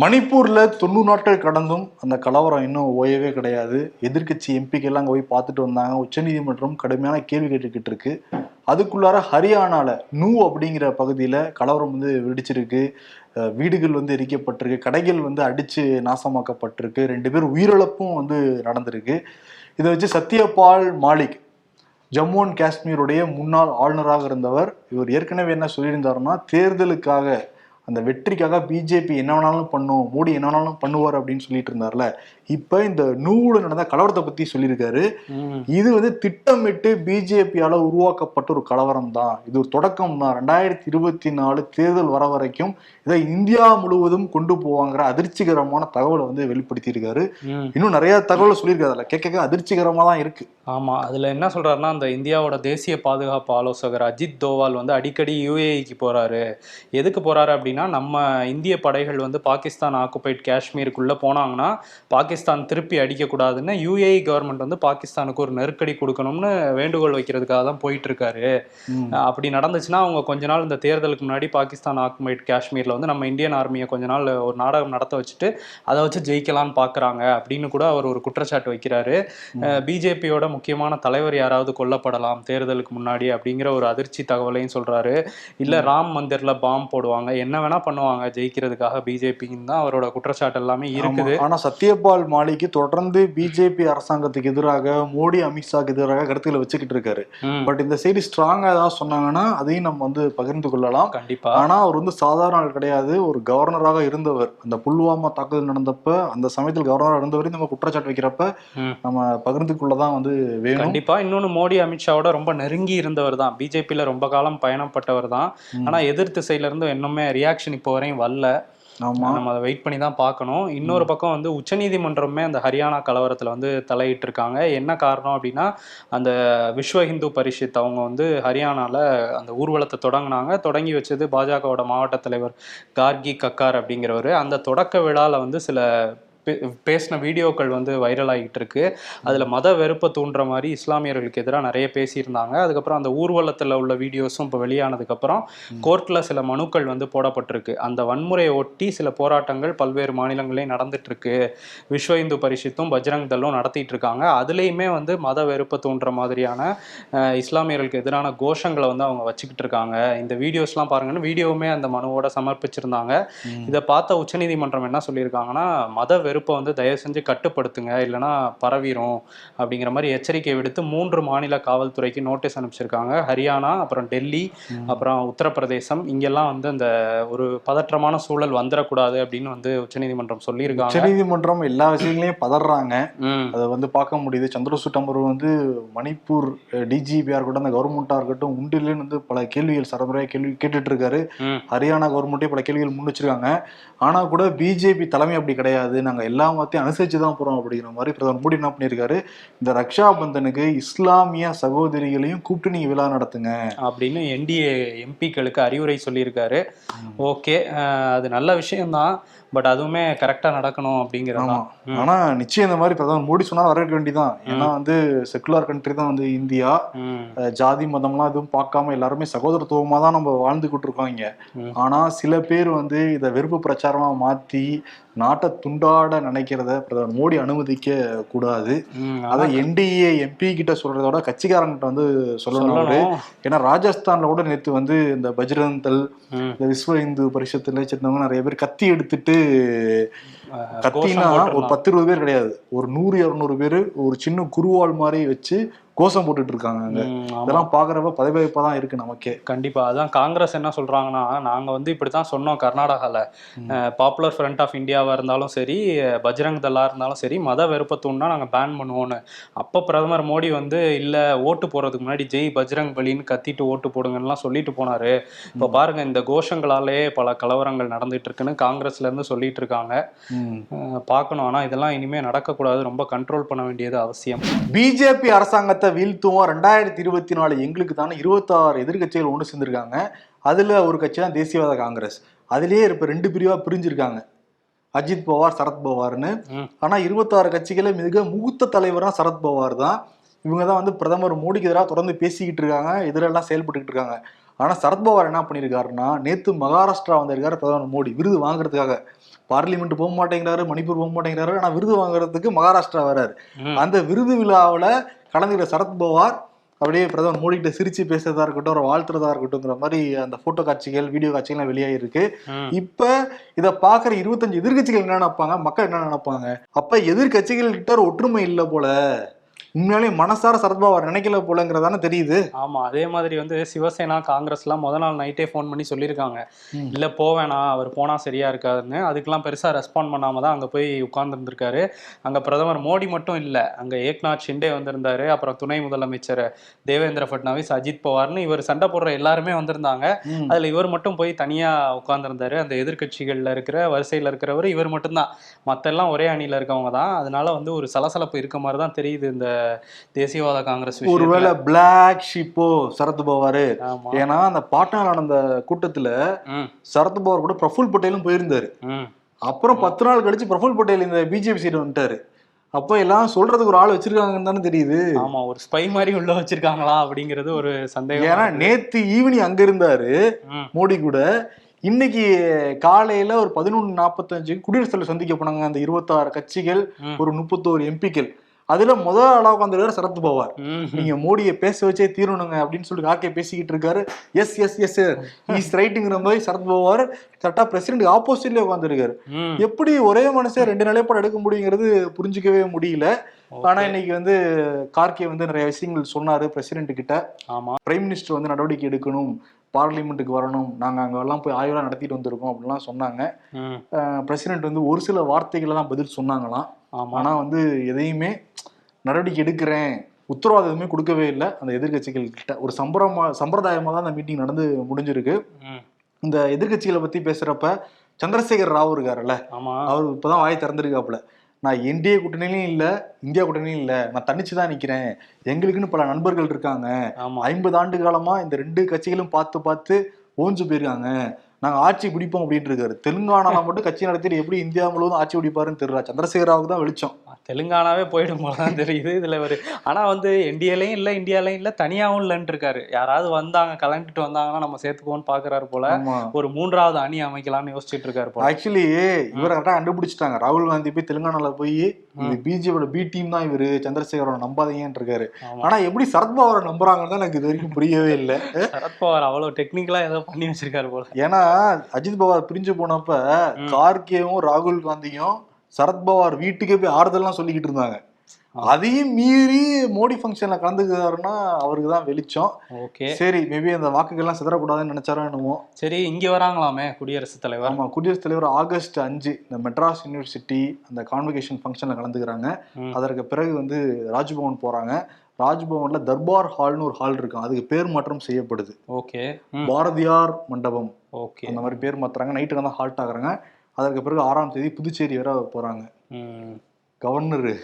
மணிப்பூர்ல தொண்ணூறு நாட்கள் கடந்தும் அந்த கலவரம் இன்னும் ஓயவே கிடையாது. எதிர்க்கட்சி எம்பிக்கெல்லாம் அங்கே போய் பார்த்துட்டு வந்தாங்க. உச்சநீதிமன்றம் கடுமையான கேள்வி கேட்டுக்கிட்டு இருக்கு. அதுக்குள்ளார ஹரியானால நூ அப்படிங்கிற பகுதியில கலவரம் வந்து வெடிச்சிருக்கு. வீடுகள் வந்து எரிக்கப்பட்டிருக்கு. கடைகள் வந்து அடிச்சு நாசமாக்கப்பட்டிருக்கு. ரெண்டு பேர் உயிரிழப்பும் வந்து நடந்திருக்கு. இதை வச்சு சத்யபால் மாலிக் ஜம்மு அண்ட் காஷ்மீருடைய முன்னாள் ஆளுநராக இருந்தவர் இவர் ஏற்கனவே என்ன சொல்லியிருந்தாருன்னா தேர்தலுக்காக அந்த வெற்றிக்காக பிஜேபி என்ன வேணாலும் பண்ணும் மோடி என்ன வேணாலும் பண்ணுவார் அப்படின்னு சொல்லிட்டு இருந்தார்ல இப்ப இந்த நூறு நடந்த கலவரத்தை பத்தி சொல்லியிருக்காரு. இது வந்து திட்டமிட்டு பிஜேபியால உருவாக்கப்பட்ட ஒரு கலவரம் தான் இது ஒரு தொடக்கம் தான். ரெண்டாயிரத்தி இருபத்தி நாலு தேர்தல் வர வரைக்கும் இதை இந்தியா முழுவதும் கொண்டு போவாங்கிற அதிர்ச்சிகரமான தகவலை வந்து வெளிப்படுத்தி இருக்காரு ம். இன்னும் நிறைய தகவலை சொல்லியிருக்காரு. அதுல கேட்க கேட்க அதிர்ச்சிகரமா தான் இருக்கு. ஆமா அதுல என்ன சொல்றாருன்னா அந்த இந்தியாவோட தேசிய பாதுகாப்பு ஆலோசகர் அஜித் தோவால் வந்து அடிக்கடி யுஏஇக்கு போறாரு. எதுக்கு போறாரு அப்படின்னா நம்ம இந்திய படைகள் வந்து பாகிஸ்தான் ஆக்குபைட் காஷ்மீருக்குள்ள போனாங்கன்னா பாகிஸ்தான் திருப்பி அடிக்கக்கூடாதுன்னு யுஏஇ கவர்மெண்ட் வந்து பாகிஸ்தானுக்கு ஒரு நெருக்கடி கொடுக்கணும்னு வேண்டுகோள் வைக்கிறதுக்காக தான் போயிட்டு இருக்காரு ம். அப்படி நடந்துச்சுன்னா அவங்க கொஞ்ச நாள் இந்த தேர்தலுக்கு முன்னாடி பாகிஸ்தான் ஆக்குமைட் காஷ்மீர்ல வந்து நம்ம இந்தியன் ஆர்மியை கொஞ்ச நாள் ஒரு நாடகம் நடத்த வச்சுட்டு அதை வச்சு ஜெயிக்கலாம்னு பாக்குறாங்க அப்படின்னு கூட அவர் ஒரு குற்றச்சாட்டு வைக்கிறாரு. பிஜேபியோட முக்கியமான தலைவர் யாராவது கொல்லப்படலாம் தேர்தலுக்கு முன்னாடி அப்படிங்கிற ஒரு அதிர்ச்சி தகவலையும் சொல்றாரு. இல்ல ராம் மந்திர்ல பாம் போடுவாங்க. என்ன வேணா பண்ணுவாங்க ஜெயிக்கிறதுக்காக பிஜேபின்னு தான் அவரோட குற்றச்சாட்டு எல்லாமே இருக்குது. ஆனா சத்யபால் மாலிக்கு தொடர்ந்து பிஜேபி அரசாங்கத்துக்கு எதிராக மோடி அமித்ஷாக்கு எதிராக கருத்துக்களை வச்சுக்கிட்டு இருக்காரு. பட் இந்த செய்தி ஸ்ட்ராங்கா ஏதாவது சொன்னாங்கன்னா அதையும் நம்ம வந்து பகிர்ந்து கொள்ளலாம். கண்டிப்பா. ஆனா அவர் வந்து சாதாரண ஆள் கிடையாது. ஒரு கவர்னராக இருந்தவர். அந்த புல்வாமா தாக்குதல் நடந்தப்ப அந்த சமயத்தில் கவர்னராக இருந்தவரையும் நம்ம குற்றச்சாட்டு வைக்கிறப்ப. நம்ம பகிர்ந்து கொள்ளதான் வந்து வேணும். கண்டிப்பா. இன்னொன்னு மோடி அமித்ஷாவோட ரொம்ப நெருங்கி இருந்தவர் தான். பிஜேபியில ரொம்ப காலம் பயணப்பட்டவர் தான். ஆனா எதிர் திசையில இருந்து இன்னுமே ரியாக்ஷன் இப்போ வரையும் வரல. நம்ம அதை வெயிட் பண்ணி தான் பார்க்கணும். இன்னொரு பக்கம் வந்து உச்சநீதிமன்றமே அந்த ஹரியானா கலவரத்துல வந்து தலையிட்டு இருக்காங்க என்ன காரணம் அப்படின்னா அந்த விஸ்வ இந்து பரிஷத் அவங்க வந்து ஹரியானால அந்த ஊர்வலத்தை தொடங்கினாங்க. தொடங்கி வச்சது பாஜகவோட மாவட்ட தலைவர் கார்கி கக்கார் அப்படிங்கிறவர். அந்த தொடக்க விழால வந்து சில பேசின வீடியோக்கள் வந்து வைரல் ஆகிட்டு இருக்கு அதுல மத வெறுப்பை தூண்டுற மாதிரி இஸ்லாமியர்களுக்கு எதிராக நிறைய பேசியிருந்தாங்க. அதுக்கப்புறம் அந்த ஊர்வலத்துல உள்ள வீடியோஸும் இப்போ வெளியானதுக்கு அப்புறம் கோர்ட்ல சில மனுக்கள் வந்து போடப்பட்டிருக்கு. அந்த வன்முறையை ஒட்டி சில போராட்டங்கள் பல்வேறு மாநிலங்களையும் நடந்துட்டு இருக்கு விஸ்வ இந்து பரிஷத்தும் பஜ்ரங் தளும் நடத்திட்டு இருக்காங்க அதுலேயுமே வந்து மத வெறுப்பை தூண்டுற மாதிரியான இஸ்லாமியர்களுக்கு எதிரான கோஷங்களை வந்து அவங்க வச்சுக்கிட்டு இருக்காங்க இந்த வீடியோஸ்லாம் பாருங்கன்னு வீடியோவுமே அந்த மனுவோட சமர்ப்பிச்சிருந்தாங்க. இதை பார்த்த உச்சநீதிமன்றம் என்ன சொல்லியிருக்காங்கன்னா மத வெறுப்பை வந்து தயவு செஞ்சு கட்டுப்படுத்துங்க. இல்லைன்னா பரவிரும். அப்படிங்கிற மாதிரி எச்சரிக்கை விடுத்து மூன்று மாநில காவல்துறைக்கு நோட்டீஸ் அனுப்பிச்சிருக்காங்க. ஹரியானா அப்புறம் டெல்லி அப்புறம் உத்தரப்பிரதேசம். இங்கெல்லாம் வந்து அந்த ஒரு பதற்றமான சூழல் வந்துடக்கூடாது அப்படின்னு வந்து உச்சநீதிமன்றம் சொல்லியிருக்காங்க. உச்சநீதிமன்றம் எல்லா விஷயங்களையும் பதறாங்க. அதை வந்து பார்க்க முடியுது. சந்திரசூட் அமர்வு வந்து மணிப்பூர் டிஜிபியா இருக்கட்டும் அந்த கவர்மெண்டா இருக்கட்டும் உண்டு இல்லைன்னு வந்து பல கேள்விகள் சரமுறையா கேள்வி கேட்டுட்டு இருக்காரு ஹரியானா கவர்மெண்ட்டே பல கேள்விகள் முன் வச்சிருக்காங்க. ஆனா கூட பிஜேபி தலைமை அப்படி கிடையாது. நாங்க எல்லா மத்தையும் அனுசரிச்சு தான் போறோம் அப்படிங்கிற மாதிரி பிரதமர் மோடி என்ன பண்ணியிருக்காரு? இந்த ரக்ஷா பந்தனுக்கு இஸ்லாமிய சகோதரிகளையும் கூப்பிட்டு நீங்க விழா நடத்துங்க. அப்படின்னு என்டிஏ எம்பிக்களுக்கு அறிவுரை சொல்லியிருக்காரு. ஓகே அது நல்ல விஷயம்தான். பட் அதுவுமே கரெக்டாக நடக்கணும் அப்படிங்கிறது ஆமா. தான். ஆனா நிச்சயம் இந்த மாதிரி பிரதமர் மோடி சொன்னா வரவேற்க வேண்டியதான் ஏன்னா வந்து செக்குலர் கண்ட்ரி தான் வந்து இந்தியா. ஜாதி மதம்லாம் எதுவும் பார்க்காம எல்லாருமே சகோதரத்துவமா தான் நம்ம வாழ்ந்துகிட்டு இருக்கோம் இங்க ம். ஆனா சில பேர் வந்து இதை வெறுப்பு பிரச்சாரமா மாத்தி நாட்டை துண்டாட நினைக்கிறத பிரதமர் மோடி அனுமதிக்க கூடாது. அதை என்டிஏ எம்பி கிட்ட சொல்றதோட கட்சிக்காரங்கிட்ட வந்து சொல்லணும் ஏன்னா ராஜஸ்தான்ல கூட நேத்து வந்து இந்த ம். இந்த விஸ்வ இந்து பரிஷத்துல சேர்ந்தவங்க நிறைய பேர் கத்தி எடுத்துட்டு அஹ், கத்தினா ஒரு. பத்து இருபது பேர் கிடையாது. ஒரு நூறு இருநூறு பேர் ஒரு சின்ன குருவால் மாதிரி வச்சு கோஷம் போட்டுட்டு இருக்காங்க அங்க. ம், ஆமா. இதெல்லாம் பாக்குறப்ப பதவியப்பா தான் இருக்கு நமக்கே. கண்டிப்பா. அதான் காங்கிரஸ் என்ன சொல்றாங்கன்னா நாங்க வந்து இப்படித்தான் சொன்னோம் கர்நாடகால. பாப்புலர் ஃப்ரண்ட் ஆஃப் இந்தியாவா இருந்தாலும் சரி பஜ்ரங் தளா இருந்தாலும் சரி மத வெறுப்பை தூண்டினா நாங்க பேன் பண்ணுவோம்னு. அப்ப பிரதமர் மோடி வந்து இல்ல ஓட்டு போறதுக்கு முன்னாடி ஜெய் பஜ்ரங் பலின்னு கத்திட்டு ஓட்டு போடுங்கன்னுலாம் சொல்லிட்டு போனாரு. இப்ப பாருங்க இந்த கோஷங்களாலே பல கலவரங்கள் நடந்துட்டு இருக்குன்னு காங்கிரஸ்ல இருந்து சொல்லிட்டு இருக்காங்க. பார்க்கணும். ஆனா இதெல்லாம் இனிமே நடக்கக்கூடாது. ரொம்ப கண்ட்ரோல் பண்ண வேண்டியது அவசியம். பிஜேபி அரசாங்கத்தை வீழ்த்துவோம். ரெண்டாயிரத்தி இருபத்தி நாலு எங்களுக்கு தானே இருபத்தாறு எதிர்க்கட்சிகள் ஒன்று சேர்ந்திருக்காங்க. அதுல ஒரு கட்சி தான் தேசியவாத காங்கிரஸ். அதுலயே இப்ப ரெண்டு பிரிவா பிரிஞ்சிருக்காங்க. அஜித் பவார் சரத் பவார்னு. ம். ஆனா இருபத்தாறு கட்சிகள மிக மூத்த தலைவரா சரத் பவார் தான். இவங்க தான் வந்து பிரதமர் மோடிக்கு எதிராக தொடர்ந்து பேசிக்கிட்டு இருக்காங்க. எதிரெல்லாம் செயல்பட்டுக்கிட்டு இருக்காங்க. ஆனா சரத்பவார் என்ன பண்ணியிருக்காருன்னா நேத்து மகாராஷ்டிரா வந்திருக்காரு பிரதமர் மோடி. விருது வாங்குறதுக்காக. பார்லிமெண்ட் போக மாட்டேங்கிறாரு மணிப்பூர் போக மாட்டேங்கிறாரு ஆனா விருது வாங்குறதுக்கு மகாராஷ்டிரா வராரு. ம். அந்த விருது விழாவுல கலந்துக்கிற சரத்பவார் அப்படியே பிரதமர் மோடி கிட்ட சிரிச்சு பேசுறதா இருக்கட்டும் ஒரு வாழ்த்துறதா இருக்கட்டும்ங்கிற மாதிரி அந்த போட்டோ காட்சிகள் வீடியோ காட்சிகள்லாம் வெளியாகிருக்கு ம். இப்ப இத பாக்குற இருபத்தஞ்சு எதிர்க்கட்சிகள் என்ன நினைப்பாங்க? மக்கள் என்ன நினைப்பாங்க? அப்ப எதிர்க்கட்சிகள் கிட்ட ஒரு ஒற்றுமை இல்ல போல. உண்மையாலேயே மனசார சரத்பவார் நினைக்கல போலங்கிறதானே தெரியுது. ஆமா அதே மாதிரி வந்து சிவசேனா காங்கிரஸ்லாம் முத நாள் நைட்டே ஃபோன் பண்ணி சொல்லியிருக்காங்க. இல்ல போவேணாம் அவர் போனா சரியா இருக்காதுன்னு. அதுக்கெல்லாம் பெருசா ரெஸ்பாண்ட் பண்ணாம தான் அங்க போய் உட்கார்ந்துருந்துருக்காரு. அங்க பிரதமர் மோடி மட்டும் இல்ல அங்க ஏக்நாத் ஷிண்டே வந்திருந்தாரு. அப்புறம் துணை முதலமைச்சர் தேவேந்திர ஃபட்னாவிஸ் அஜித் பவார்னு இவர் சண்டை போடுற எல்லாருமே வந்திருந்தாங்க. அதுல இவர் மட்டும் போய் தனியா உட்கார்ந்திருந்தாரு. அந்த எதிர்க்கட்சிகள்ல இருக்கிற வரிசையில இருக்கிறவர் இவர் மட்டும்தான். மத்த எல்லாம் ஒரே அணியில இருக்கவங்க தான். அதனால வந்து ஒரு சலசலப்பு இருக்க மாதிரி தான் தெரியுது இந்த தேசியவாத காங்கிரஸ். ஒருவேளை பிளாக் ஷிப்போ சரத்பவார் ஆமா. ஏன்னா அந்த பாட்னால நடந்த கூட்டத்துல ம். சரத்பவார் கூட பிரஃபுல் பட்டேலும் போயிருந்தாரு. அப்புறம் பத்து நாள் கழிச்சு பிரஃபுல் பட்டேல் இந்த பிஜேபி சீட் வந்துட்டாரு. அப்ப எல்லாம் சொல்றதுக்கு ஒரு ஆள் வச்சிருக்காங்கன்னு தானே தெரியுது. ஆமா ஒரு ஸ்பை மாதிரி உள்ள வச்சிருக்காங்களா அப்படிங்கிறது ஒரு சந்தேகம். ஏன்னா நேத்து ஈவினிங் அங்க இருந்தாரு. மோடி கூட. இன்னைக்கு காலையில ஒரு பதினொன்று நாற்பத்தஞ்சு குடியரசுத் தலைவர் சந்திக்க போனாங்க. அந்த இருபத்தாறு கட்சிகள். ஒரு முப்பத்தோரு எம்பிக்கள். அதுல முதல் ஆளா உட்காந்துருக்காரு சரத் பவார். நீங்க மோடியை பேச வச்சே தீரணுங்க அப்படின்னு சொல்லி ஆக்கே பேசிக்கிட்டு இருக்காரு. எஸ் எஸ் எஸ் இஸ் ரைட்டுங்கிற மாதிரி சரத் பவார் கரெக்டா பிரசிடென்ட் ஆப்போசிட்ல உட்காந்துருக்காரு. எப்படி ஒரே மனுஷன் ரெண்டு நிலைப்பாடு எடுக்க முடியுங்கிறது புரிஞ்சுக்கவே முடியல. ஆனா இன்னைக்கு வந்து கார்கே வந்து நிறைய விஷயங்கள் சொன்னாரு பிரசிடென்ட் கிட்ட. ஆமா. பிரைம் மினிஸ்டர் வந்து நடவடிக்கை எடுக்கணும் பார்லிமெண்ட்டுக்கு வரணும் நாங்க அங்கெல்லாம் போய் ஆய்வெல்லாம் நடத்திட்டு வந்திருக்கோம் அப்படிலாம் சொன்னாங்க. பிரசிடென்ட் வந்து ஒரு சில வார்த்தைகளை தான் பதில் சொன்னாங்களாம். ஆமா. ஆனா வந்து எதையுமே நடவடிக்கை எடுக்கிறேன் உத்தரவாதம் எதுவுமே கொடுக்கவே இல்லை. அந்த எதிர்க்கட்சிகள் கிட்ட ஒரு சம்பிரமா சம்பிரதாயமா தான் அந்த மீட்டிங் நடந்து முடிஞ்சிருக்கு. இந்த எதிர்க்கட்சிகளை பத்தி பேசுறப்ப சந்திரசேகர் ராவ் இருக்காருல்ல அவர் இப்பதான் வாய் திறந்திருக்காப்புல. நான் என்டிஏ கூட்டணியிலும் இல்ல இந்தியா கூட்டணியும் இல்ல நான் தனிச்சு தான் நிக்கிறேன். எங்களுக்குன்னு பல நண்பர்கள் இருக்காங்க. ஐம்பது ஆண்டு காலமா இந்த ரெண்டு கட்சிகளும் பார்த்து பார்த்து ஓஞ்சு போயிருக்காங்க. நாங்க ஆட்சி பிடிப்போம் அப்படின்ட்டு இருக்காரு. தெலுங்கானால மட்டும் கட்சி நடத்திட்டு எப்படி இந்தியா முழுவதும் ஆட்சி பிடிப்பாருன்னு தெரியல. சந்திரசேகராவுக்கு தான் வெளிச்சம். தெலுங்கானாவே போயிடும் போலதான் தெரியுது. இதுல ஒரு ஆனா வந்து என்டிஏலையும் இல்ல இந்தியாலையும் இல்ல தனியாவும் இல்லைன்னு இருக்காரு. யாராவது வந்தாங்க கலந்துட்டு வந்தாங்கன்னா நம்ம சேர்த்துக்குவோன்னு பாக்குறாரு போல. ஒரு மூன்றாவது அணி அமைக்கலாம்னு யோசிச்சுட்டு இருக்காரு போல. ஆக்சுவலி இவரை கரெக்டா கண்டுபிடிச்சிட்டாங்க. ராகுல் காந்தி போய் தெலுங்கானால போய் இது பிஜேபியோட பி டீம் தான் இவரு. சந்திரசேகரோட நம்பாதீங்கன்னு இருக்காரு. ஆனா எப்படி சரத்பவாரை நம்புறாங்கன்னு தான் எனக்கு இது வரைக்கும் புரியவே இல்லை. சரத்பவார் அவ்வளவு டெக்னிக்கலா ஏதோ பண்ணி வச்சிருக்காரு போல. ஏன்னா அஜித் பவார் பிரிஞ்சு போனப்ப. கார்கேவும் ராகுல் காந்தியும் சரத்பவார் வீட்டுக்கே போய் ஆறுதல்லாம் சொல்லிக்கிட்டு இருந்தாங்க. அதையும் மீறி மோடி ஃபங்க்ஷன்ல கலந்துக்கிறாருன்னா அவருக்கு தான் வெளிச்சம். ஓகே. சரி மேபி அந்த வாக்குகள்லாம் சிதறக்கூடாதுன்னு நினைச்சாரோ என்னமோ. சரி இங்க வராங்களாமே குடியரசுத் தலைவர்? ஆமா குடியரசுத் தலைவர் ஆகஸ்ட் அஞ்சு இந்த மெட்ராஸ் யூனிவர்சிட்டி அந்த கான்வெகேஷன் ஃபங்க்ஷன்ல கலந்துக்கிறாங்க. அதற்கு பிறகு வந்து ராஜ்பவன் போறாங்க. ராஜ்பவன்ல தர்பார் ஹால்னு ஒரு ஹால் இருக்கும் அதுக்கு பேர் மாற்றம் செய்யப்படுது. ஓகே. பாரதியார் மண்டபம். ஓகே. அந்த மாதிரி பேர் மாத்துறாங்க. நைட்டு தான் ஹால்ட் ஆகுறாங்க. அதற்கு பிறகு ஆறாம் தேதி புதுச்சேரி வர போறாங்க. கவர்னரு.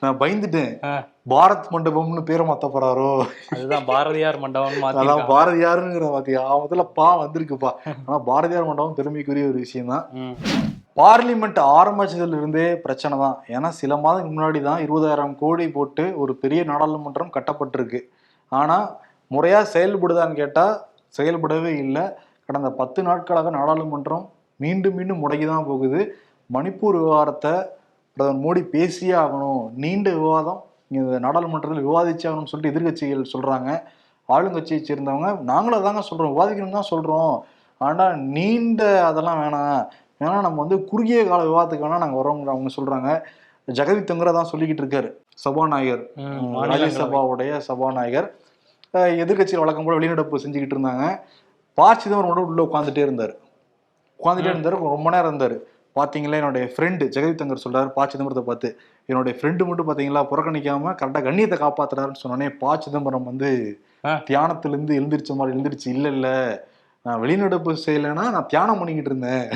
நான் பயந்துட்டேன். பாரத் மண்டபம்னு பேரை மாத்த போறாரோ? அதுதான் பாரதியார் மண்டபம் அதான் பாரதியாருங்கிற பாத்தியா முதல்ல பா வந்திருக்குப்பா. ஆனா பாரதியார் மண்டபம் பெருமைக்குரிய ஒரு விஷயம் தான். பார்லிமெண்ட் ஆரம்பிச்சதுலேருந்தே பிரச்சனை தான். ஏன்னா சில மாதத்துக்கு முன்னாடி தான் இருபதாயிரம் கோடி போட்டு ஒரு பெரிய நாடாளுமன்றம் கட்டப்பட்டிருக்கு. ஆனால் முறையாக செயல்படுதான்னு கேட்டால் செயல்படவே இல்லை. கடந்த பத்து நாட்களாக நாடாளுமன்றம் மீண்டும் மீண்டும் முடங்கி தான் போகுது. மணிப்பூர் விவகாரத்தை பிரதமர் மோடி பேசியே ஆகணும். நீண்ட விவாதம். இந்த நாடாளுமன்றத்தில் விவாதிச்சே ஆகணும்னு சொல்லிட்டு எதிர்க்கட்சிகள் சொல்கிறாங்க ஆளுங்கட்சியை சேர்ந்தவங்க நாங்களும் தாங்க சொல்கிறோம் விவாதிக்கணும் தான் சொல்கிறோம் ஆனால் நீண்ட அதெல்லாம் வேணாம். ஏன்னா நம்ம வந்து குறுகிய கால விவாதத்துக்கு வேணா நாங்க வரோங்கிற அவங்க சொல்றாங்க. ஜெகதீப் தங்கரா தான் சொல்லிக்கிட்டு இருக்காரு சபாநாயகர். ராஜ்யசபாவுடைய சபாநாயகர். அஹ் எதிர்க்கட்சியில் வழக்கம் போல வெளிநடப்பு செஞ்சுக்கிட்டு இருந்தாங்க. ப சிதம்பரம் உள்ள உட்காந்துட்டே இருந்தாரு. உட்காந்துட்டே இருந்தாரு ரொம்ப நேரம் இருந்தாரு. பாத்தீங்களா என்னுடைய ஃப்ரெண்டு ஜெகதீப் தங்கர் சொல்றாரு ப சிதம்பரத்தை பார்த்து என்னுடைய ஃப்ரெண்டு மட்டும் பாத்தீங்களா புறக்கணிக்காம கரெக்டா கண்ணியத்தை காப்பாத்துறாருன்னு சொன்னோடனே ப சிதம்பரம் வந்து ஆ. தியானத்துல இருந்து எழுந்திரிச்ச மாதிரி எழுந்திரிச்சு இல்ல இல்ல நான் வெளிநடப்பு செய்யலைன்னா நான் தியானம் பண்ணிக்கிட்டு இருந்தேன்.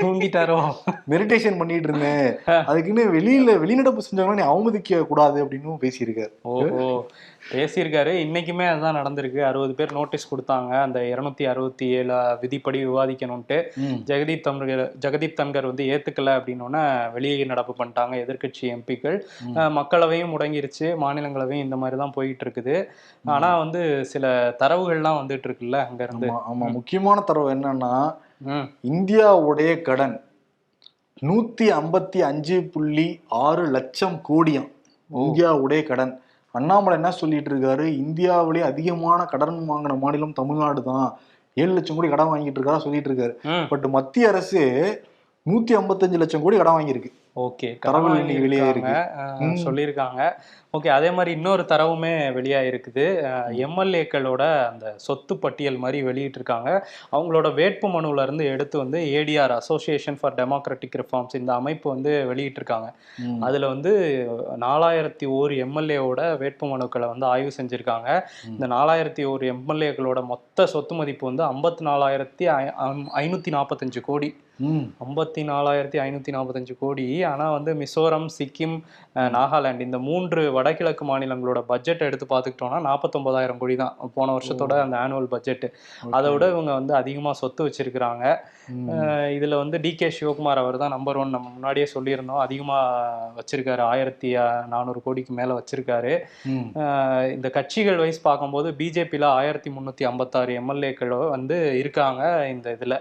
தூங்கிட்டாரோ? மெடிடேஷன் பண்ணிட்டு இருந்தேன். அதுக்குன்னு வெளியில வெளிநடப்பு செஞ்சவங்கள நீ அவமதிக்க கூடாது அப்படின்னு பேசியிருக்காரு. ஓஹோ. பேசியிருக்காரு. இன்னைக்குமே அதுதான் நடந்திருக்கு. அறுபது பேர் நோட்டீஸ் கொடுத்தாங்க. அந்த இருநூத்தி அறுபத்தி ஏழு விதிப்படி விவாதிக்கணும்ட்டு. ஜெகதீப் தன்கர் ஜெகதீப் தன்கர் வந்து ஏத்துக்கல அப்படின்னோடனே வெளியே நடப்பு பண்ணிட்டாங்க எதிர்க்கட்சி எம்பிக்கள். மக்களவையும் முடங்கிருச்சு. மாநிலங்களவையும் இந்த மாதிரி தான் போயிட்டு இருக்குது. ஆனா வந்து சில தரவுகள்லாம் வந்துட்டு இருக்குல்ல அங்க இருந்து. ஆமா. முக்கியமான தரவு என்னன்னா இந்தியாவுடைய கடன் நூத்தி ஐம்பத்தி அஞ்சு புள்ளி ஆறு லட்சம் கோடியாம். இந்தியாவுடைய கடன். அண்ணாமலை என்ன சொல்லிட்டு இருக்காரு? இந்தியாவிலே அதிகமான கடன் வாங்கின மாநிலம் தமிழ்நாடு தான். ஏழு லட்சம் கோடி கடன் வாங்கிட்டு இருக்காரா சொல்லிட்டு இருக்காரு. பட் மத்திய அரசு நூத்தி ஐம்பத்தஞ்சு லட்சம் கோடி கடன் வாங்கியிருக்கு. ஓகே இன்னைக்கு வெளியே இருக்கு. சொல்லியிருக்காங்க. ஓகே அதே மாதிரி இன்னொரு தரவுமே வெளியாயிருக்குது. எம்எல்ஏக்களோட அந்த சொத்து பட்டியல் மாதிரி வெளியிட்டிருக்காங்க. அவங்களோட வேட்பு மனுல இருந்து எடுத்து வந்து ADR association for democratic reforms இந்த அமைப்பு வந்து வெளியிட்டிருக்காங்க. அதுல வந்து நாலாயிரத்தி ஓரு எம்எல்ஏவோட வேட்பு மனுக்களை வந்து ஆய்வு செஞ்சிருக்காங்க. இந்த நாலாயிரத்தி ஓரு எம்எல்ஏக்களோட மொத்த சொத்து மதிப்பு வந்து ஐம்பத்தி நாலாயிரத்தி ஐநூத்தி நாற்பத்தஞ்சு கோடி. ஐம்பத்தி நாலாயிரத்தி ஐநூத்தி நாற்பத்தஞ்சு கோடி. ஆனா வந்து மிசோரம் சிக்கிம் நாகாலாந்து இந்த மூன்று வடகிழக்கு மாநிலங்களோட பட்ஜெட் எடுத்து பார்த்துக்கிட்டோம்னா நாற்பத்தொன்பதாயிரம் கோடி தான் போன வருஷத்தோட அந்த ஆனுவல் பட்ஜெட் அதை விட இவங்க வந்து அதிகமா சொத்து வச்சிருக்கிறாங்க. இதுல வந்து டி கே சிவகுமார் அவர் தான் நம்பர் ஒன் நம்ம முன்னாடியே சொல்லியிருந்தோம். அதிகமா வச்சிருக்காரு. ஆயிரத்தி நானூறு கோடிக்கு மேல வச்சிருக்காரு. இந்த கட்சிகள் வைஸ் பார்க்கும்போது பிஜேபியில் ஆயிரத்தி முந்நூற்றி ஐம்பத்தாறு எம்எல்ஏக்கள் வந்து இருக்காங்க இந்த இதில்.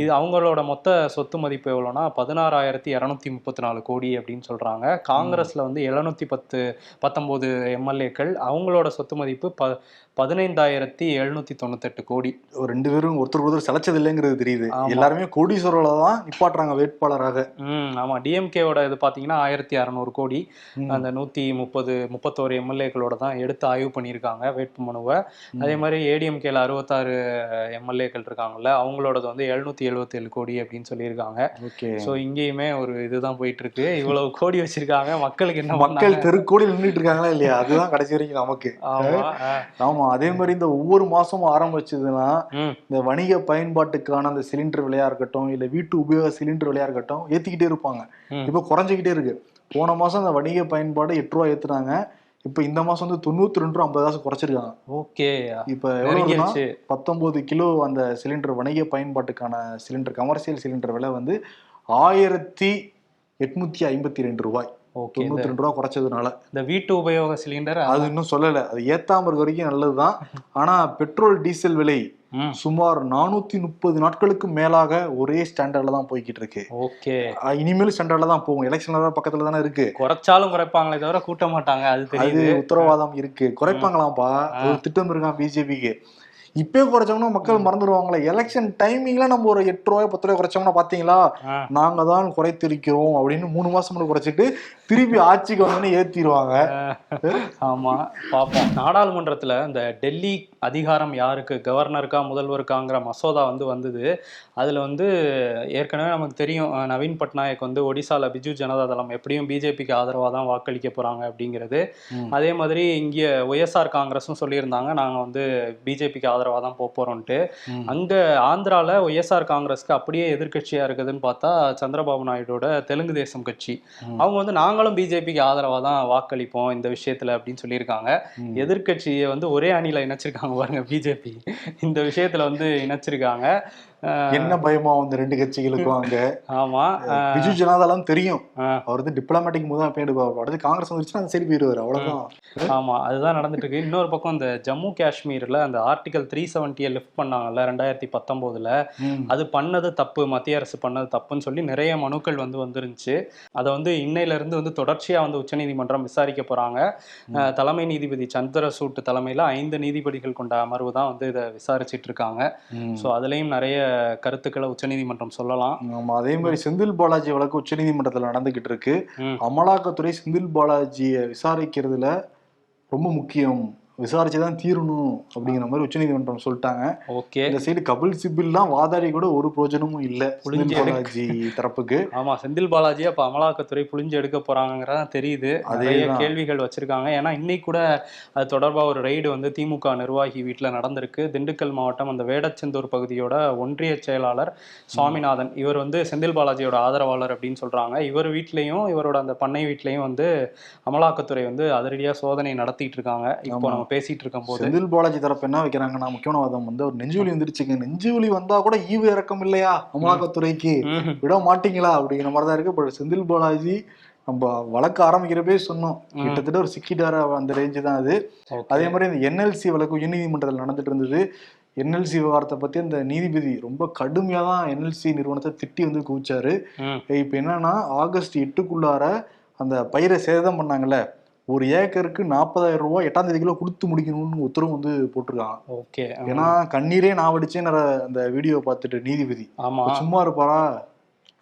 இது அவங்களோட மொத்த சொத்து மதிப்பு எவ்வளோனா பதினாறாயிரத்தி இரநூத்தி முப்பத்தி நாலு கோடி அப்படின்னு சொல்கிறாங்க காங்கிரஸில் வந்து எழுநூத்தி பத்து பத்தொம்போது எம்எல்ஏக்கள். அவங்களோட சொத்து மதிப்பு ப பதினைந்தாயிரத்தி எழுநூத்தி தொண்ணூத்தெட்டு கோடி. ரெண்டு பேரும் ஒருத்தர் ஒருத்தர் சளைச்சது இல்லைங்கிறது தெரியுது. ஆமா. எல்லாருமே கோடீஸ்வரர்ல தான் நிப்பாட்டுறாங்க வேட்பாளராக. ம் ஆமாம் டிஎம்கேவோட இது பார்த்தீங்கன்னா ஆயிரத்தி அறநூறு கோடி. அந்த நூற்றி முப்பது முப்பத்தோரு எம்எல்ஏக்களோட தான் எடுத்து ஆய்வு பண்ணியிருக்காங்க வேட்புமனுவை. அதே மாதிரி ஏடிஎம்கேல அறுபத்தாறு எம்எல்ஏக்கள் இருக்காங்கல்ல அவங்களோடது வந்து எழுநூத்தி எழுபத்தேழு கோடி அப்படின்னு சொல்லியிருக்காங்க. ஓகே. ஸோ இங்கேயுமே ஒரு இதுதான் போயிட்டு இருக்கு இவ்வளவு கோடி வச்சிருக்காங்க. மக்களுக்கு என்ன மக்கள் தெருக்கோடி நின்றுட்டு இருக்காங்களா இல்லையா? அதுதான் கடைசி வரைக்கும் நமக்கு. ஆமா. ஆமா அதே மாதிரி இந்த ஒவ்வொரு மாசமும் ஆரம்பிச்சதுன்னா இந்த வணிக பயன்பாட்டுக்கான அந்த சிலிண்டர் விலையா இருக்கட்டும் இல்ல வீட்டு உபயோக சிலிண்டர் விலையா இருக்கட்டும் ஏத்திக்கிட்டே இருப்பாங்க. இப்ப குறைஞ்சிக்கிட்டே இருக்கு. போன மாசம் அந்த வணிக பயன்பாடு எட்டு ரூபா ஏத்துனாங்க. இப்ப இந்த மாசம் வந்து தொண்ணூத்தி ரெண்டு ரூபா ஐம்பது காசு குறைச்சிருக்காங்க. ஓகே. இப்ப நெருங்கிருச்சு. பத்தொன்பது கிலோ அந்த சிலிண்டர் வணிக பயன்பாட்டுக்கான சிலிண்டர் கமர்ஷியல் சிலிண்டர் விலை வந்து ஆயிரத்தி எட்நூத்தி ஐம்பத்தி ரெண்டு ரூபாய். தொண்ணூத்தி ரெண்டு ரூபா குறைச்சதுனால. இந்த வீட்டு உபயோக சிலிண்டர் அது இன்னும் சொல்லல. அது ஏத்தாம இருக்க வரைக்கும் நல்லதுதான். ஆனா பெட்ரோல் டீசல் விலை சுமார் நானூத்தி முப்பது நாட்களுக்கு மேலாக ஒரே ஸ்டாண்டர்ட்ல தான் போய்கிட்டு இருக்கு. ஓகே. இனிமேல் ஸ்டாண்டர்ட்ல தான் போகும். எலெக்ஷன் பக்கத்துல தானே இருக்கு. குறைச்சாலும் குறைப்பாங்களே தவிர கூட்ட மாட்டாங்க அது அது தெரியுது. உத்தரவாதம் இருக்கு. குறைப்பாங்களாம்ப்பா? ஒரு திட்டம் இருக்கான் பிஜேபிக்கு இப்பே குறைச்சோம்னா மக்கள் மறந்துடுவாங்களே. எலெக்ஷன் டைமிங்ல நம்ம ஒரு எட்டு ரூபாய் பத்து ரூபாய் குறைச்சோம்னா பாத்தீங்களா. நாங்க தான் குறைத்திருக்கிறோம் அப்படின்னு மூணு மாசம் குறைச்சிட்டு திருப்பி ஆட்சிக்கு வந்தோடனே ஏத்திடுவாங்க. ஆமா. பார்ப்போம் நாடாளுமன்றத்துல இந்த டெல்லி அதிகாரம் யாருக்கு கவர்னருக்கா முதல்வருக்காங்கிற மசோதா வந்து வந்தது. அதுல வந்து ஏற்கனவே நமக்கு தெரியும் நவீன் பட்நாயக் வந்து ஒடிசால பிஜு ஜனதா தளம் எப்படியும் பிஜேபிக்கு ஆதரவா தான் வாக்களிக்க போறாங்க அப்படிங்கிறது. அதே மாதிரி இங்க ஒய்எஸ்ஆர் காங்கிரஸும் சொல்லியிருந்தாங்க நாங்க வந்து பிஜேபிக்கு ஆதரவா தான் போறோம்ட்டு. அங்க ஆந்திரால ஒய்எஸ்ஆர் காங்கிரஸ்க்கு அப்படியே எதிர்க்கட்சியா இருக்குதுன்னு பார்த்தா சந்திரபாபு நாயுடோட தெலுங்கு தேசம் கட்சி. அவங்க வந்து நாங்களும் பிஜேபிக்கு ஆதரவா தான் வாக்களிப்போம் இந்த விஷயத்துல அப்படின்னு சொல்லியிருக்காங்க. ம். எதிர்க்கட்சியை வந்து ஒரே அணியில இணைச்சிருக்காங்க பாருங்க பிஜேபி. இந்த விஷயத்துல வந்து இணைச்சிருக்காங்க. என்ன பயமா அந்த ரெண்டு கட்சிகளுக்கும் அங்க? ஆமா பிஜு ஜனதாலாம் தெரியும். அவர் வந்து டிப்ளமேட்டிக் மூவ் தான் போயிட்டு அடுத்து காங்கிரஸ் வந்துருச்சுன்னா அந்த சைடு போயிடுவாரு அவ்வளவுதான். ஆமா அதுதான் நடந்துட்டு இருக்கு இன்னொரு பக்கம் இந்த ஜம்மு காஷ்மீர்ல அந்த ஆர்டிகல் த்ரீ செவன்ட்டியை லிஃப்ட் பண்ணாங்கல்ல ரெண்டாயிரத்தி பத்தொன்பதுல. அது பண்ணது தப்பு மத்திய அரசு பண்ணது தப்புன்னு சொல்லி நிறைய மனுக்கள் வந்து வந்துருந்துச்சு. அதை வந்து இன்னையில இருந்து வந்து தொடர்ச்சியா வந்து உச்சநீதிமன்றம் விசாரிக்க போறாங்க. தலைமை நீதிபதி சந்திரசூட் தலைமையில ஐந்து நீதிபதிகள் கொண்ட அமர்வு தான் வந்து இதை விசாரிச்சிட்டு இருக்காங்க. ஸோ அதுலயும் நிறைய கருத்துக்களை உச்சநீதிமன்றம் சொல்லலாம். ஆமா அதே மாதிரி செந்தில் பாலாஜி வழக்கு உச்சநீதிமன்றத்துல நடந்துகிட்டு இருக்கு. அமலாக்கத்துறை செந்தில் பாலாஜியை விசாரிக்கிறதுல ரொம்ப முக்கியம். விசாரிச்சுதான் தீரணும் அப்படிங்கிற மாதிரி உச்சநீதிமன்றம் சொல்லிட்டாங்க. ஓகே. இந்த சைடு கபில் சிபில்லாம் வாதாடி கூட ஒரு பிரயோஜனமும் இல்ல. புளிஞ்சு பாலாஜி தரப்புக்கு. ஆமா செந்தில் பாலாஜி அப்ப அமலாக்கத்துறை புளிஞ்சு எடுக்க போறாங்கிறதா தெரியுது. நிறைய அதேதான். கேள்விகள் வச்சிருக்காங்க. ஏன்னா இன்னைக்கு கூட அது தொடர்பா ஒரு ரெய்டு வந்து திமுக நிர்வாகி வீட்டுல நடந்திருக்கு. திண்டுக்கல் மாவட்டம் அந்த வேடச்செந்தூர் பகுதியோட ஒன்றிய செயலாளர் சுவாமிநாதன். இவர் வந்து செந்தில் பாலாஜியோட ஆதரவாளர் அப்படின்னு சொல்றாங்க. இவர் வீட்லயும் இவரோட அந்த பண்ணை வீட்லயும் வந்து அமலாக்கத்துறை வந்து அதிரடியா சோதனை நடத்திட்டு இருக்காங்க. இப்போ. நம்ம பேசிட்டு இருக்கும் போது செந்தில் பாலாஜி தரப்பு என்ன வைக்கிறாங்கன்னா முக்கியமான வாதம் வந்து ஒரு நெஞ்சுவலி வந்துருச்சுங்க. நெஞ்சுவலி வந்தா கூட ஈவு இறக்கம் இல்லையா அமலாக்கத்துறைக்கு. விட மாட்டீங்களா? அப்படிங்கிற மாதிரி தான் இருக்கு. பட் செந்தில் பாலாஜி நம்ம வழக்கு ஆரம்பிக்கிறப்பே சொன்னோம். கிட்டத்தட்ட ஒரு சிக்கிட்டார அந்த ரேஞ்சு தான் அது. அதே மாதிரி இந்த என்எல்சி வழக்கு உயர்நீதிமன்றத்தில் நடந்துட்டு இருந்தது என்எல்சி விவகாரத்தை பத்தி அந்த நீதிபதி ரொம்ப கடுமையா தான் என்எல்சி நிறுவனத்தை திட்டி வந்து குவிச்சாரு. இப்ப என்னன்னா ஆகஸ்ட் எட்டுக்குள்ளார அந்த பயிரை சேதம் பண்ணாங்கல்ல? ஒரு ஏக்கருக்கு நாற்பதாயிரம் ரூபாய் எட்டாம் தேதிக்குள்ள கொடுத்து முடிக்கணும்னு உத்தரவு வந்து போட்டிருக்காங்க. ஓகே ஏன்னா கண்ணீரே நான் வடிச்சேன் அந்த வீடியோ பார்த்துட்டு நீதிபதி. ஆமா. சும்மா இருப்பாரா?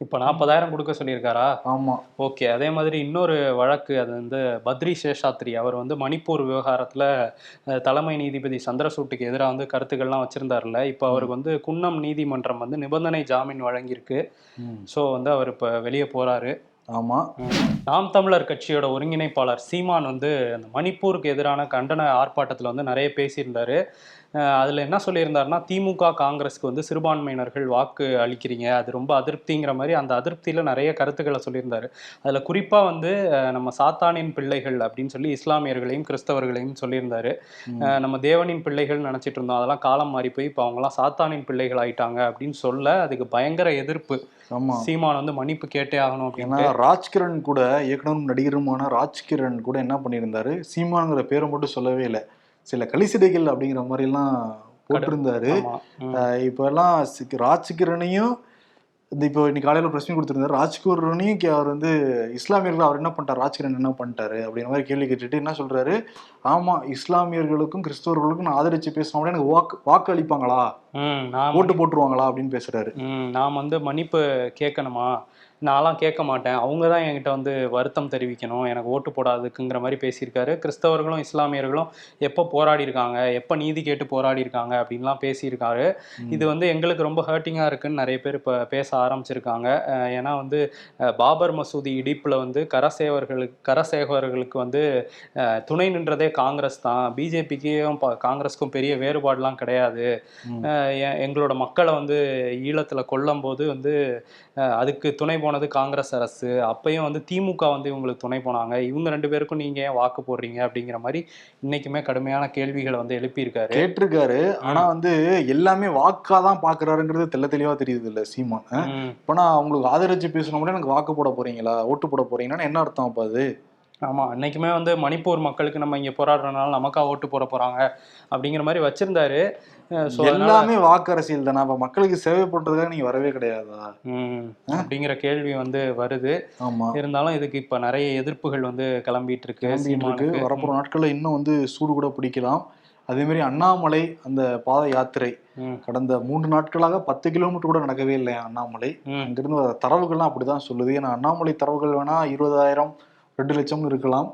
இப்ப நாற்பதாயிரம் கொடுக்க சொல்லியிருக்காரா? ஆமா. ஓகே அதே மாதிரி இன்னொரு வழக்கு அது வந்து பத்ரி சேஷாத்ரி. அவர் வந்து மணிப்பூர் விவகாரத்துல தலைமை நீதிபதி சந்திரசூட்டுக்கு எதிராக வந்து கருத்துக்கள்லாம் வச்சிருந்தாருல இப்போ அவருக்கு வந்து குன்னம் நீதிமன்றம் வந்து நிபந்தனை ஜாமீன் வழங்கியிருக்கு. ஸோ வந்து அவர் இப்போ வெளியே போறாரு. ஆமாம் நாம் தமிழர் கட்சியோட ஒருங்கிணைப்பாளர் சீமான் வந்து அந்த மணிப்பூருக்கு எதிரான கண்டன ஆர்ப்பாட்டத்தில் வந்து நிறைய பேசியிருந்தாரு. அதுல என்ன சொல்லியிருந்தாருன்னா திமுக காங்கிரஸ்க்கு வந்து சிறுபான்மையினர்கள் வாக்கு அளிக்கிறீங்க அது ரொம்ப அதிருப்திங்கிற மாதிரி அந்த அதிருப்தியில நிறைய கருத்துக்களை சொல்லியிருந்தாரு. அதுல குறிப்பா வந்து நம்ம சாத்தானின் பிள்ளைகள் அப்படின்னு சொல்லி இஸ்லாமியர்களையும் கிறிஸ்தவர்களையும் சொல்லியிருந்தாரு. நம்ம தேவனின் பிள்ளைகள் நினைச்சிட்டு இருந்தோம். அதெல்லாம் காலம் மாறி போய் இப்போ அவங்கலாம் சாத்தானின் பிள்ளைகள் ஆயிட்டாங்க அப்படின்னு சொல்ல அதுக்கு பயங்கர எதிர்ப்பு. சீமான் வந்து மன்னிப்பு கேட்டே ஆகணும் அப்படின்னு ராஜ்கிரண் கூட இயக்குனரும் நடிகருமான ராஜ்கிரண் கூட என்ன பண்ணியிருந்தாரு? சீமானுங்கிற பேரை மட்டும் சொல்லவே இல்லை. சில கலிசிடைகள் அப்படிங்கிற மாதிரி எல்லாம் போட்டிருந்தாரு. இப்ப எல்லாம் ராஜ்கிரனையும் இந்த இப்போ இன்னைக்கு காலையில பிரச்சனை கொடுத்திருந்தாரு. ராஜ்கிரனையும் அவர் வந்து இஸ்லாமியர்கள் அவர் என்ன பண்ணிட்டார்? ராஜ்கிரண் என்ன பண்ணிட்டாரு? அப்படிங்கிற மாதிரி கேள்வி கேட்டுட்டு என்ன சொல்றாரு? ஆமா இஸ்லாமியர்களுக்கும் கிறிஸ்தவர்களுக்கும் நான் ஆதரிச்சு பேசினோம்னா எனக்கு வாக்கு வாக்கு அளிப்பாங்களா ஓட்டு போட்டுருவாங்களா? அப்படின்னு பேசுறாரு. நான் வந்து மன்னிப்பு கேட்கணுமா? நான்லாம் கேட்க மாட்டேன். அவங்க தான் என்கிட்ட வந்து வருத்தம் தெரிவிக்கணும். எனக்கு ஓட்டு போடாதுக்குங்கிற மாதிரி பேசியிருக்காரு. கிறிஸ்தவர்களும் இஸ்லாமியர்களும் எப்போ போராடி இருக்காங்க எப்போ நீதி கேட்டு போராடி இருக்காங்க அப்படின்லாம் பேசியிருக்காரு. இது வந்து எங்களுக்கு ரொம்ப ஹர்ட்டிங்காக இருக்குன்னு நிறைய பேர் இப்போ பேச ஆரம்பிச்சிருக்காங்க. ஏன்னா வந்து பாபர் மசூதி இடிப்பில் வந்து கரசேவர்களுக்கு கரசேவர்களுக்கு வந்து துணை நின்றதே காங்கிரஸ் தான். பிஜேபிக்கும் காங்கிரஸ்க்கும் பெரிய வேறுபாடுலாம் கிடையாது. எங்களோட மக்களை வந்து ஈழத்தில் கொல்லும் போது வந்து அதுக்கு துணை போனது காங்கிரஸ் அரசு அப்பயும் வந்து திமுக வந்து இவங்களுக்கு துணை போனாங்க. இவங்க ரெண்டு பேருக்கும் நீங்க ஏன் வாக்கு போடுறீங்க? அப்படிங்கிற மாதிரி இன்னைக்குமே கடுமையான கேள்விகளை வந்து எழுப்பியிருக்காரு. கேட்டிருக்காரு. ஆனா வந்து எல்லாமே வாக்காதான் பாக்குறாருங்கிறது தெள்ள தெளிவா தெரியுது இல்ல சீமான் நான் உங்களுக்கு ஆதரிச்சு பேசணும்னா எனக்கு வாக்கு போட போறீங்களா? ஓட்டு போட போறீங்கன்னா என்ன அர்த்தம் அப்ப அது? ஆமா அன்னைக்குமே வந்து மணிப்பூர் மக்களுக்கு நம்ம இங்க போராடுறதுனால நமக்கா ஓட்டு போட போறாங்க அப்படிங்கிற மாதிரி வச்சிருந்தாரு. எல்லாமே வாக்கு அரசியல் தானே அப்ப மக்களுக்கு சேவை பண்றதுக்காக நீங்க வரவே கிடையாதா? அப்படிங்கிற கேள்வி வந்து வருது. ஆமா. இருந்தாலும் இதுக்கு இப்ப நிறைய எதிர்ப்புகள் வந்து கிளம்பிட்டு இருக்கு. வரப்போற நாட்கள்ல இன்னும் வந்து சூடு கூட பிடிக்கலாம். அதே மாதிரி அண்ணாமலை அந்த பாத யாத்திரை கடந்த மூன்று நாட்களாக பத்து கிலோமீட்டர் கூட நடக்கவே இல்லையா அண்ணாமலை? அங்கிருந்து தரவுகள்லாம் அப்படிதான் சொல்லுது. ஏன்னா அண்ணாமலை தரவுகள் வேணா இருபதாயிரம் ரெண்டு லட்சம்னு இருக்கலாம்.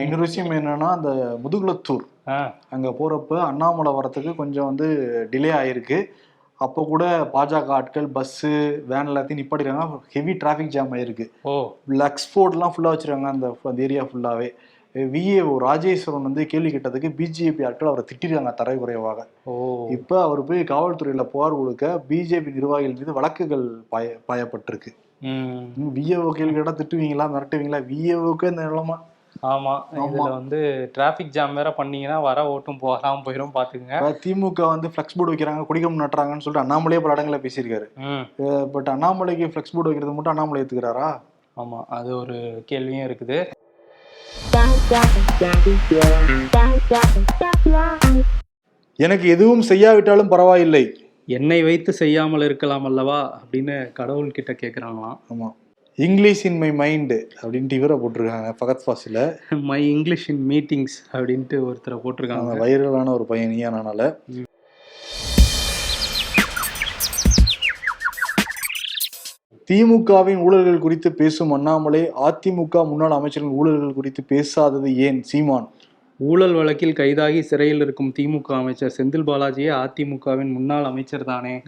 இன்னொரு விஷயம் என்னன்னா அந்த முதுகுளத்தூர் ஆ, அங்க போறப்ப அண்ணாமலை வரத்துக்கு கொஞ்சம் வந்து டிலே ஆயிருக்கு. அப்போ கூட பாஜக ஆட்கள் பஸ்ஸு வேன் எல்லாத்தையும் நிப்பாட்டிருக்காங்க ஹெவி டிராஃபிக் ஜாம் ஆயிருக்கு. ஓ. லக்ஸ்போர்ட்லாம் ஃபுல்லாக வச்சிருக்காங்க அந்த ஏரியா ஃபுல்லாகவே விஏஓ ராஜேஸ்வரன் வந்து கேள்வி கேட்டதுக்கு பிஜேபி ஆட்கள் அவரை திட்டிருக்காங்க தரைக்குறைவாக ஓ. இப்போ அவர் போய் காவல்துறையில் புகார் கொடுக்க பிஜேபி நிர்வாகிகள் மீது வழக்குகள் பாய பாயப்பட்டிருக்கு. ம். விஏஓ கேள்வி கேட்டால் திட்டுவீங்களா? மிரட்டுவீங்களா? விஏஓக்கு இந்த நிலமா. ஆமா. இதுல வந்து டிராபிக் ஜாம் வேற பண்ணீங்கன்னா வர ஓட்டும் போகாம போயிரும் பாத்துக்கங்க. இப்ப திமுக வந்து ஃப்ளெக்ஸ் போர்டு வைக்கிறாங்க குடிக்கம் நட்டுறாங்கன்னு சொல்லிட்டு அண்ணாமலையே பல இடங்களில் பேசியிருக்காரு. பட் அண்ணாமலைக்கு ஃப்ளெக்ஸ் போர்டு வைக்கிறது மட்டும் அண்ணாமலை ஏத்துக்கிறாரா? ஆமா. அது ஒரு கேள்வியும் இருக்குது. எனக்கு எதுவும் செய்யாவிட்டாலும் பரவாயில்லை. என்னை வைத்து செய்யாமல் இருக்கலாம் அல்லவா அப்படின்னு கடவுள் கிட்ட கேக்குறாங்களாம். ஆமா. இங்கிலீஷ் இன் மை மைண்டு அப்படின்ட்டு இவரை போட்டிருக்காங்க பகத் ஃபாசில. மை இங்கிலீஷ் இன் மீட்டிங்ஸ் அப்படின்ட்டு ஒருத்தரை போட்டிருக்காங்க. வைரலான ஒரு பையன் நீயானால திமுகவின் ஊழல்கள் குறித்து பேசும் அண்ணாமலை அதிமுக முன்னாள் அமைச்சரின் ஊழல்கள் குறித்து பேசாதது ஏன்? சீமான். ஊழல் வழக்கில் கைதாகி சிறையில் இருக்கும் திமுக அமைச்சர் செந்தில் பாலாஜியே அதிமுகவின் முன்னாள் அமைச்சர் தானே.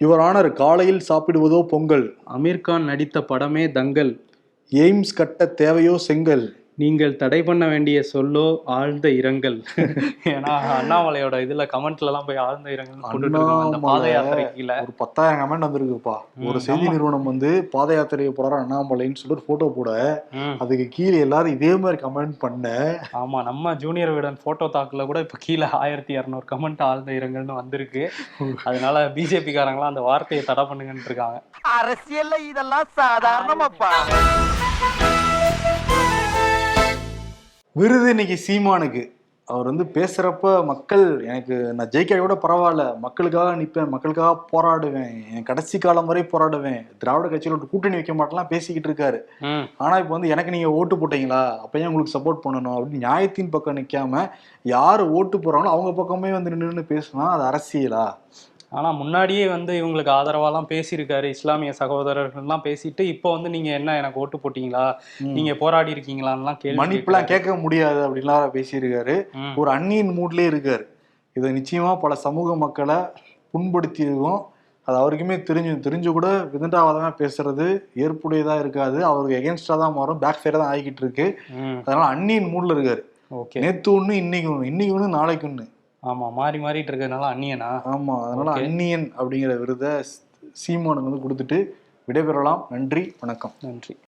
யுவர் ஆனர் காலையில் சாப்பிடுவதோ பொங்கல். அமீர்கான் நடித்த படமே தங்கல். எய்ம்ஸ் கட்ட தேவையோ செங்கல். நீங்கள் தடை பண்ண வேண்டிய சொல்லோ ஆழ்ந்த இரங்கல். ஏன்னா அண்ணாமலையோட இதுல கமெண்ட்ல எல்லாம் போய் ஆழ்ந்த இரங்கல் பாத யாத்திரை கீழே. ஒரு பத்தாயிரம் கமெண்ட் வந்திருக்குப்பா. ஒரு செய்தி. நிறுவனம் வந்து பாத யாத்திரையை போறாரு அண்ணாமலைன்னு சொல்லிட்டு போட்டோ போட அதுக்கு கீழே எல்லாரும் இதே மாதிரி கமெண்ட் பண்ண. ஆமா நம்ம ஜூனியர் விடன் போட்டோ தாக்குல கூட இப்ப கீழே ஆயிரத்தி இரநூறு கமெண்ட் ஆழ்ந்த இரங்கல்னு வந்திருக்கு. அதனால பிஜேபி காரங்களாம் அந்த வார்த்தையை தடை பண்ணுங்கன்னு இருக்காங்க. அரசியல்ல இதெல்லாம் சாதாரணமாப்பா. விருது இன்னைக்கு சீமானுக்கு. அவர் வந்து பேசுறப்ப மக்கள் எனக்கு நான் ஜெயிக்க கூட பரவாயில்ல. மக்களுக்காக நிற்பேன் மக்களுக்காக போராடுவேன். என் கடைசி காலம் வரை போராடுவேன். திராவிட கட்சியில ஒரு கூட்டணி வைக்க மாட்டேலாம் பேசிக்கிட்டு இருக்காரு. ஆனா இப்போ வந்து எனக்கு நீங்க ஓட்டு போட்டீங்களா? அப்ப ஏன் உங்களுக்கு சப்போர்ட் பண்ணணும்? அப்படின்னு நியாயத்தின் பக்கம் நிக்காம யாரு ஓட்டு போறாங்களோ அவங்க பக்கமே வந்து நின்று பேசினா அது அரசியலா? ஆனா முன்னாடியே வந்து இவங்களுக்கு ஆதரவாலாம் பேசியிருக்காரு. இஸ்லாமிய சகோதரர்கள்லாம் பேசிட்டு இப்போ வந்து நீங்க என்ன எனக்கு ஓட்டு போட்டீங்களா? நீங்க போராடி இருக்கீங்களான்லாம் கேள்வி மன்னிப்புலாம். கேட்க முடியாது அப்படின்லாம் பேசியிருக்காரு. ஒரு அந்நியன் மூட்லயே இருக்காரு. இது நிச்சயமா பல சமூக மக்களை புண்படுத்தியிருக்கும். அது அவருக்குமே தெரிஞ்சு தெரிஞ்சு கூட விதண்டாவாதமா பேசுறது ஏற்புடையதா இருக்காது. அவருக்கு எகென்ஸ்டா தான் மாறும். பேக் ஃபேரா தான் ஆகிக்கிட்டு இருக்கு. அதனால அந்நியன் மூட்ல இருக்காரு. ஓகே. நேத்து ஒண்ணு இன்னைக்கு ஒண்ணு. இன்னைக்கு ஒண்ணு நாளைக்கு ஒண்ணு. ஆமா மாறி மாறிட்டு இருக்கிறதுனால அந்நியனா? ஆமா அதனால. அந்நியன் அப்படிங்கிற விருதை சீமானுக்கு வந்து கொடுத்துட்டு விடைபெறலாம். நன்றி வணக்கம். நன்றி.